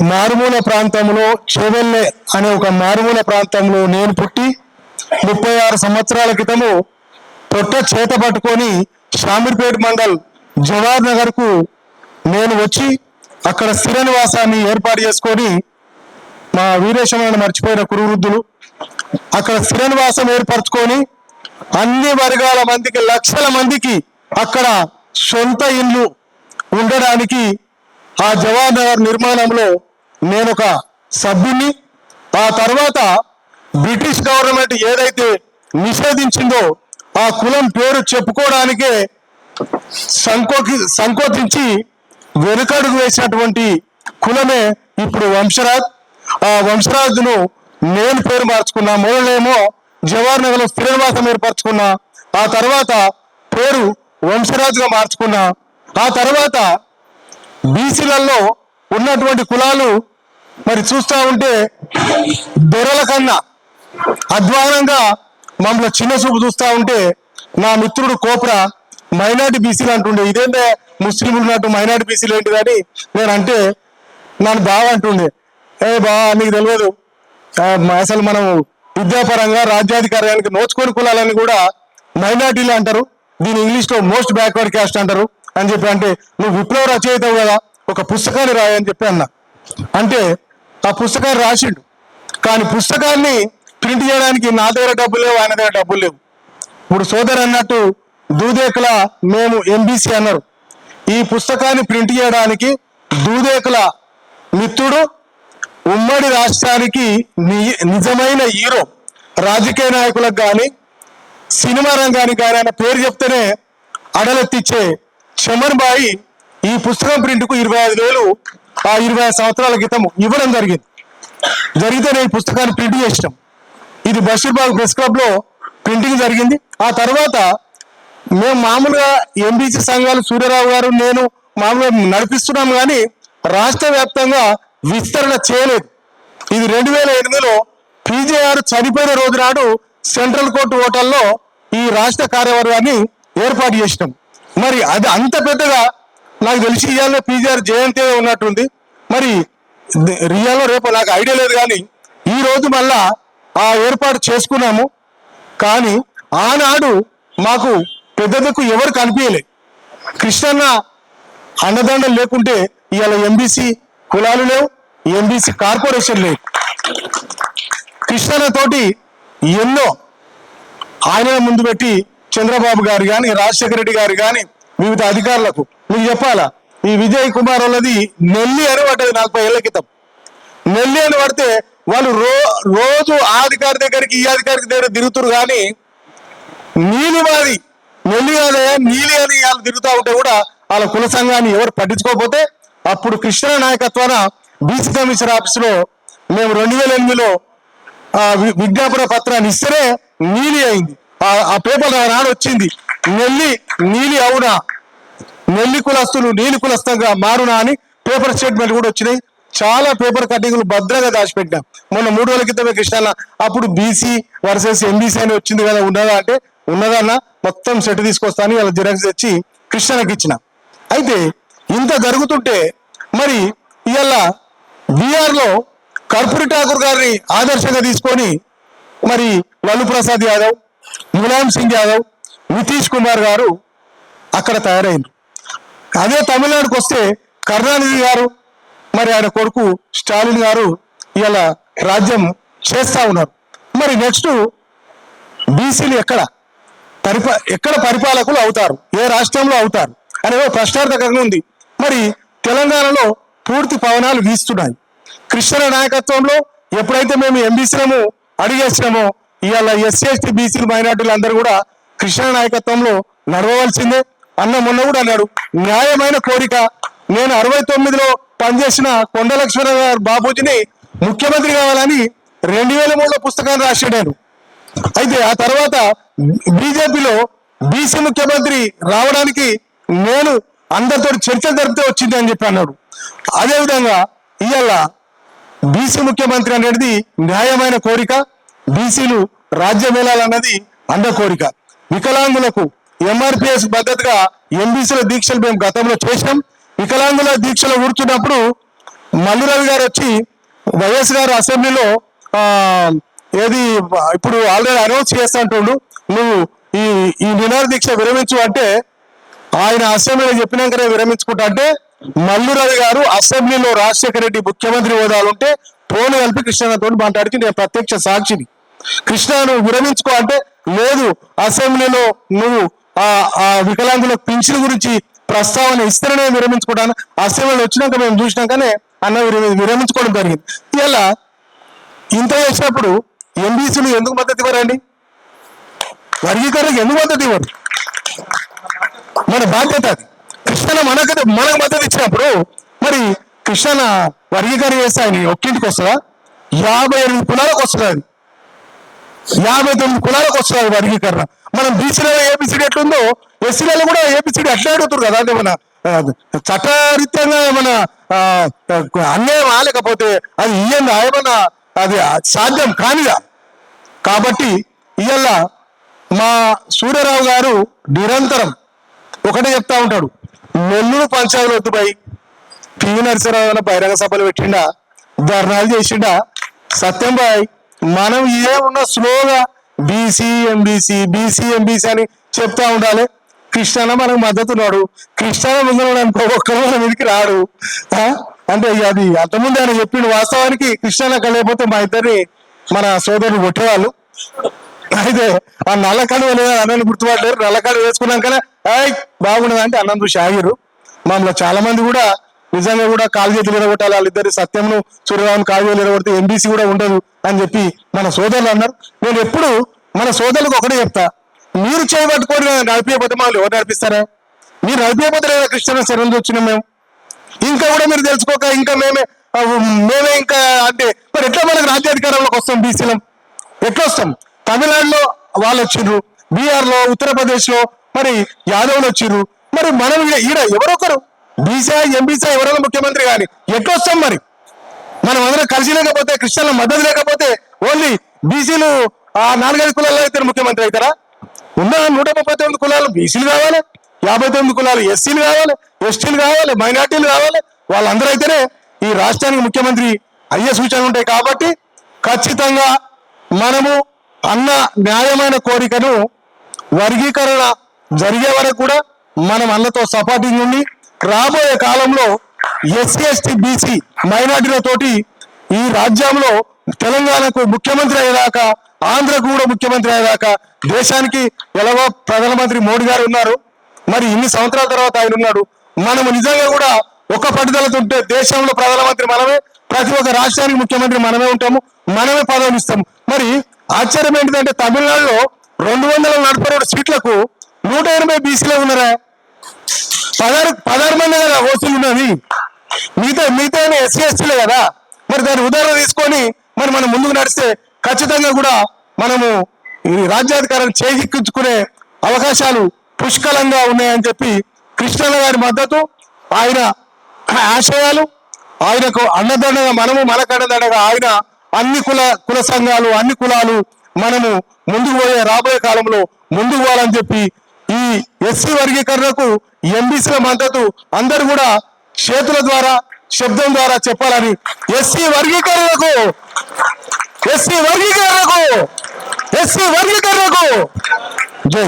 మారుమూల ప్రాంతంలో చేవెల్లె అనే ఒక మారుమూల ప్రాంతంలో నేను పుట్టి ముప్పై ఆరు సంవత్సరాల క్రితము పొట్ట చేత పట్టుకొని షామీర్పేట మండల్ జవహర్ నగర్కు నేను వచ్చి అక్కడ స్థిర నివాసాన్ని ఏర్పాటు చేసుకొని మా వీరేశమైన మర్చిపోయిన కురువృద్ధులు. అక్కడ స్థిర నివాసం ఏర్పరచుకొని అన్ని వర్గాల మందికి లక్షల మందికి అక్కడ సొంత ఇల్లు ఉండడానికి ఆ జవహర్ నగర్ నిర్మాణంలో నేను ఒక సభ్యుని ఆ తర్వాత బ్రిటిష్ గవర్నమెంట్ ఏదైతే నిషేధించిందో ఆ కులం పేరు చెప్పుకోవడానికే సంకోకి సంకోచించి వెనుకడుగు వేసినటువంటి కులమే ఇప్పుడు వంశరాజ్. ఆ వంశరాజును నేను పేరు మార్చుకున్నా మొదలేమో జవహర్ నగర్ శ్రీనివాసం ఏర్పరచుకున్నా ఆ తర్వాత పేరు వంశరాజుగా మార్చుకున్నా ఆ తర్వాత బీసీలలో ఉన్నటువంటి కులాలు మరి చూస్తూ ఉంటే దొరల కన్నా అధ్వానంగా మమ్మల్ని చిన్న చూపు చూస్తూ ఉంటే నా మిత్రుడు కోప్రా మైనార్టీ బీసీలు అంటుండే. ఇదేంటే ముస్లింలు ఉన్నట్టు మైనార్టీ బీసీలు ఏంటి అని నేను అంటే నన్ను బాగా అంటుండే. ఏ బాగా నీకు తెలియదు. అసలు మనం విద్యాపరంగా రాజ్యాధికారానికి నోచుకొని కులాలని కూడా మైనార్టీలు అంటారు. దీని ఇంగ్లీష్లో మోస్ట్ బ్యాక్వర్డ్ క్యాస్ట్ అంటారు. అని చెప్పి అంటే నువ్వు విప్లవ రచయితవు కదా. ఒక పుస్తకాన్ని రాయని చెప్పి అన్నా. అంటే ఆ పుస్తకాన్ని రాసిండు. కానీ పుస్తకాన్ని ప్రింట్ చేయడానికి నా దగ్గర డబ్బులు లేవు ఆయన దగ్గర డబ్బులు లేవు. ఇప్పుడు సోదరు అన్నట్టు దూదేకుల మేము ఎంబీసీ అన్నారు. ఈ పుస్తకాన్ని ప్రింట్ చేయడానికి దూదేకుల మిత్రుడు ఉమ్మడి రాష్ట్రానికి ని- నిజమైన హీరో రాజకీయ నాయకులకు కానీ సినిమా రంగానికి కానీ ఆయన పేరు చెప్తేనే అడలెత్తిచ్చే చమన్ బాయి ఈ పుస్తకం ప్రింట్కు ఇరవై ఐదు వేలు ఆ ఇరవై ఐదు సంవత్సరాల క్రితం ఇవ్వడం జరిగింది. జరిగితే నేను ఈ పుస్తకాన్ని ప్రింట్ చేసినాం. ఇది బషీర్బాగ్ ప్రెస్ క్లబ్లో ప్రింటింగ్ జరిగింది. ఆ తర్వాత మేము మామూలుగా ఎంబీసీ సంఘాలు సూర్యరావు గారు నేను మామూలుగా నడిపిస్తున్నాం కానీ రాష్ట్ర వ్యాప్తంగా విస్తరణ చేయలేదు. ఇది రెండు వేల ఎనిమిదిలో పీజేఆర్ చనిపోయిన రోజు నాడు సెంట్రల్ కోర్టు హోటల్లో ఈ రాష్ట్ర కార్యవర్గాన్ని ఏర్పాటు చేసినాం. మరి అది అంత పెద్దగా నాకు తెలిసి ఇవాళ పీజీఆర్ జయంతి ఉన్నట్టుంది. మరి రియాలో రేపు నాకు ఐడియా లేదు కానీ ఈ రోజు మళ్ళా ఆ ఏర్పాటు చేసుకున్నాము. కానీ ఆనాడు మాకు పెద్ద దిక్కు ఎవరు కనిపించలే కృష్ణన్న అండదండలు లేకుంటే ఇవాళ ఎంబీసీ కులాలు లేవు ఎంబీసీ కార్పొరేషన్ లేవు కృష్ణన్న తోటి ఎన్నో ఆయన ముందు పెట్టి చంద్రబాబు గారు కానీ రాజశేఖర రెడ్డి గారు కానీ వివిధ అధికారులకు. మీకు చెప్పాలా? ఈ విజయ్ కుమార్ వాళ్ళది నెల్లి అని పడ్డది నలభై ఏళ్ళ క్రితం. నెల్లి అని పడితే వాళ్ళు రో రోజు ఆ అధికారి దగ్గరికి ఈ అధికారికి దగ్గర తిరుగుతురు కానీ నీలి మాది నెల్లి కాదే నీలి అని వాళ్ళు తిరుగుతూ ఉంటే కూడా వాళ్ళ కుల సంఘాన్ని ఎవరు పట్టించుకోకపోతే అప్పుడు కృష్ణ నాయకత్వాన బీసీ కమిషనర్ ఆఫీసులో మేము రెండు వేల ఎనిమిదిలో వి- విజ్ఞాపన పత్రాన్ని ఇస్తేనే నీలి అయింది. ఆ- ఆ పేపర్ నాడు వచ్చింది నెల్లి నీలి అవునా? నెల్లి కులస్తులు నీలి కులస్తంగా మారునా అని పేపర్ స్టేట్మెంట్ కూడా వచ్చినాయి. చాలా పేపర్ కటింగ్లు భద్రంగా దాచిపెట్టాం మొన్న మూడు రోజుల క్రితమే కృష్ణ అప్పుడు బీసీ వర్సెస్ ఎంబీసీ అని వచ్చింది కదా ఉన్నదా అంటే ఉన్నదన్న మొత్తం సెట్ తీసుకొస్తాను ఇలా జిరాక్స్ తెచ్చి కృష్ణకి ఇచ్చిన. అయితే ఇంత జరుగుతుంటే మరి ఇవాళ బీఆర్లో కర్పూరి ఠాకూర్ గారిని ఆదర్శంగా తీసుకొని మరి లల్లు ప్రసాద్ యాదవ్ ములాయం సింగ్ యాదవ్ నితీష్ కుమార్ గారు అక్కడ తయారైంది. అదే తమిళనాడుకు వస్తే కరుణానిధి గారు మరి ఆయన కొడుకు స్టాలిన్ గారు ఇలా రాజ్యం చేస్తూ ఉన్నారు. మరి నెక్స్ట్ బీసీలు ఎక్కడ? పరిపా ఎక్కడ పరిపాలకులు అవుతారు? ఏ రాష్ట్రంలో అవుతారు? అనేది ప్రశ్నార్థకంగా ఉంది. మరి తెలంగాణలో పూర్తి పవనాలు వీస్తున్నాయి. కృష్ణ నాయకత్వంలో ఎప్పుడైతే మేము ఎంబీసీలము అడిగేసినామో ఇవాళ ఎస్సీ ఎస్టీ బీసీలు మైనార్టీలు అందరూ కూడా కృష్ణ నాయకత్వంలో నడవవలసిందే. అన్న మొన్న కూడా అన్నాడు న్యాయమైన కోరిక. నేను అరవై తొమ్మిదిలో పనిచేసిన కొండలక్ష్మణ గారు బాబూజీని ముఖ్యమంత్రి కావాలని రెండు వేల మూడులో పుస్తకాన్ని రాశాడు అయితే ఆ తర్వాత బీజేపీలో బీసీ ముఖ్యమంత్రి రావడానికి నేను అందరితో చర్చలు జరిపితే వచ్చింది అని చెప్పి అన్నాడు. అదేవిధంగా ఇవాళ బీసీ ముఖ్యమంత్రి అనేది న్యాయమైన కోరిక బీసీలు రాజ్యం వెళ్ళాలన్నది అంద కోరిక వికలాంగులకు ఎంఆర్పిఎస్ పద్ధతిగా ఎంబీసీల దీక్షలు మేము గతంలో చేసినాం వికలాంగుల దీక్షలు కూర్చున్నప్పుడు మల్లురవి గారు వచ్చి వైఎస్ గారు అసెంబ్లీలో ఏది ఇప్పుడు ఆల్రెడీ అనౌన్స్ చేస్తా నువ్వు ఈ ఈ నినాద దీక్ష విరమించు అంటే ఆయన అసెంబ్లీలో చెప్పినాకనే విరమించుకుంటా అంటే మల్లురవి గారు అసెంబ్లీలో రాజశేఖర రెడ్డి ముఖ్యమంత్రి హోదాలుంటే ఫోన్ కలిపి కృష్ణతో మాట్లాడికి నేను ప్రత్యక్ష సాక్షిని. కృష్ణను విరమించుకో అంటే లేదు అసెంబ్లీలో నువ్వు ఆ ఆ వికలాంగుల పింఛన్ గురించి ప్రస్తావన ఇస్తేనే విరమించుకోవడానికి అసెంబ్లీలో వచ్చినాక మేము చూసినాకనే అన్న విరమించుకోవడం జరిగింది. ఇలా ఇంత చేసినప్పుడు ఎంబీసీలు ఎందుకు మద్దతు ఇవ్వరండి? వర్గీకరణకు ఎందుకు మద్దతు ఇవ్వరు? మన బాధ్యత అది. కృష్ణ మనకు మనకు మద్దతు ఇచ్చినప్పుడు మరి కృష్ణ వర్గీకరణ చేస్తే ఆయన ఒక్కింటికి వస్తుందా? యాభై ఎనిమిది కులాలకు వస్తుంది అది? యాభై తొమ్మిది కులాలకు వస్తుంది వర్గీకరణ. మనం బీసీలలో ఏబిసిడి ఎట్లుందో ఎస్సీలలో కూడా ఏబిసిడి అట్లా అడుగుతారు కదా అంటే మన చట్టరీత్యంగా మన అన్యాయం ఆలేకపోతే అది ఇయ్యంగా ఏమన్నా అది సాధ్యం కానిదా? కాబట్టి ఇవాళ మా సూర్యరావు గారు నిరంతరం ఒకటే చెప్తా ఉంటాడు. నెల్లూరు పంచాయతీ వద్దుపై పివి నరసింహరావు బహిరంగ సభలు పెట్టిండా ధర్నాలు చేసిండా సత్యం బాయ్. మనం ఏమున్నా స్లోగా బీసీ ఎంబీసీ బీసీ ఎంబీసీ అని చెప్తా ఉండాలి. కృష్ణ మనకు మద్దతు ఉన్నాడు. కృష్ణ ముందు అనుకో ఒక్కరు మన మీదకి రాడు. అంటే అది అంతకుముందు ఆయన చెప్పిండు వాస్తవానికి కృష్ణ లేకపోతే మా ఇద్దరిని మన సోదరులు కొట్టేవాళ్ళు. అయితే ఆ నల్ల కడువ లేదా అన్నని గుర్తుపడ్డారు నల్ల కడువ వేసుకున్నాకనే ఏయ్ బాగున్నది అంటే అన్నం చూసి ఆగిరు మమ్మల్ని చాలా మంది కూడా నిజంగా కూడా కాలు చేతులు ఎరగొట్టాలి వాళ్ళిద్దరు సత్యంను సూర్యరావును కాలు ఎరగొడితే ఎంబీసీ కూడా ఉండదు అని చెప్పి మన సోదరులు అన్నారు. నేను ఎప్పుడు మన సోదరులకు ఒకటే చెప్తా. మీరు చేయబట్టుకొని నడిపించకపోతే మమ్మల్ని ఎవరు నడిపిస్తారా? మీరు నడిపించకపోతే లేదా కృష్ణ శరణ్ వచ్చినాం మేము. ఇంకా కూడా మీరు తెలుసుకోక ఇంకా మేమే మేమే ఇంకా అంటే మరి ఎట్లా మనకు రాజ్యాధికారంలోకి వస్తాం బీసీలం ఎట్లా వస్తాం? తమిళనాడులో వాళ్ళు వచ్చిర్రు. బీహార్లో ఉత్తరప్రదేశ్లో మరి యాదవ్లు వచ్చిర్రు. మరి మనం ఈడ ఎవరొకరు బీసీఐ ఎంబీసీ ఎవరైనా ముఖ్యమంత్రి కానీ ఎట్లొస్తాం మరి? మనం అందరం కలిసి లేకపోతే క్రిస్టియన్ల మద్దతు లేకపోతే ఓన్లీ బీసీలు ఆ నాలుగైదు కులాల్లో అయితే ముఖ్యమంత్రి అవుతారా? ఉన్న నూట ముప్పై తొమ్మిది కులాలు బీసీలు కావాలి యాభై తొమ్మిది కులాలు ఎస్సీలు కావాలి ఎస్టీలు కావాలి మైనార్టీలు కావాలి వాళ్ళందరూ అయితేనే ఈ రాష్ట్రానికి ముఖ్యమంత్రి అయ్యే సూచనలు ఉంటాయి కాబట్టి ఖచ్చితంగా మనము అన్న న్యాయమైన కోరికను వర్గీకరణ జరిగే వరకు కూడా మనం అన్నతో సపోర్టింగ్ ఉండి రాబోయే కాలంలో ఎస్సీ ఎస్టీ బీసీ మైనార్టీలతోటి ఈ రాజ్యంలో తెలంగాణకు ముఖ్యమంత్రి అయ్యేదాకా ఆంధ్రకు కూడా ముఖ్యమంత్రి అయ్యేదాకా దేశానికి ఎలాగో ప్రధానమంత్రి మోడీ గారు ఉన్నారు. మరి ఇన్ని సంవత్సరాల తర్వాత ఆయన ఉన్నాడు. మనము నిజంగా కూడా ఒక పట్టుదలతో ఉంటే దేశంలో ప్రధానమంత్రి మనమే ప్రతి ఒక్క రాష్ట్రానికి ముఖ్యమంత్రి మనమే ఉంటాము మనమే పదవులు ఇస్తాము. మరి ఆశ్చర్యం ఏంటిదంటే తమిళనాడులో రెండు వందల నలభై రెండు సీట్లకు నూట ఎనభై బీసీలో ఉన్నారా? పదహారు పదహారు మంది కదా ఓసీలు ఉన్నది. మిగతా మిగతా ఎస్సీ ఎస్టీలే కదా. మరి దాని ఉదాహరణ తీసుకొని మరి మనం ముందుకు నడిస్తే ఖచ్చితంగా కూడా మనము ఈ రాజ్యాధికారాన్ని చేజిక్కించుకునే అవకాశాలు పుష్కలంగా ఉన్నాయని చెప్పి కృష్ణన్న గారి మద్దతు ఆయన ఆశయాలు ఆయనకు అన్నదండగా మనము మనకు ఆయన అన్ని కుల కుల సంఘాలు అన్ని కులాలు మనము ముందుకు పోయే రాబోయే కాలంలో ముందుకు పోవాలని చెప్పి ఎస్సీ వర్గీకరణకు ఎంబీసీల మద్దతు అందరు కూడా చేతుల ద్వారా శబ్దం ద్వారా చెప్పాలని ఎస్సీ వర్గీకరణకు ఎస్సీ వర్గీకరణకు ఎస్సీ వర్గీకరణకు. జై.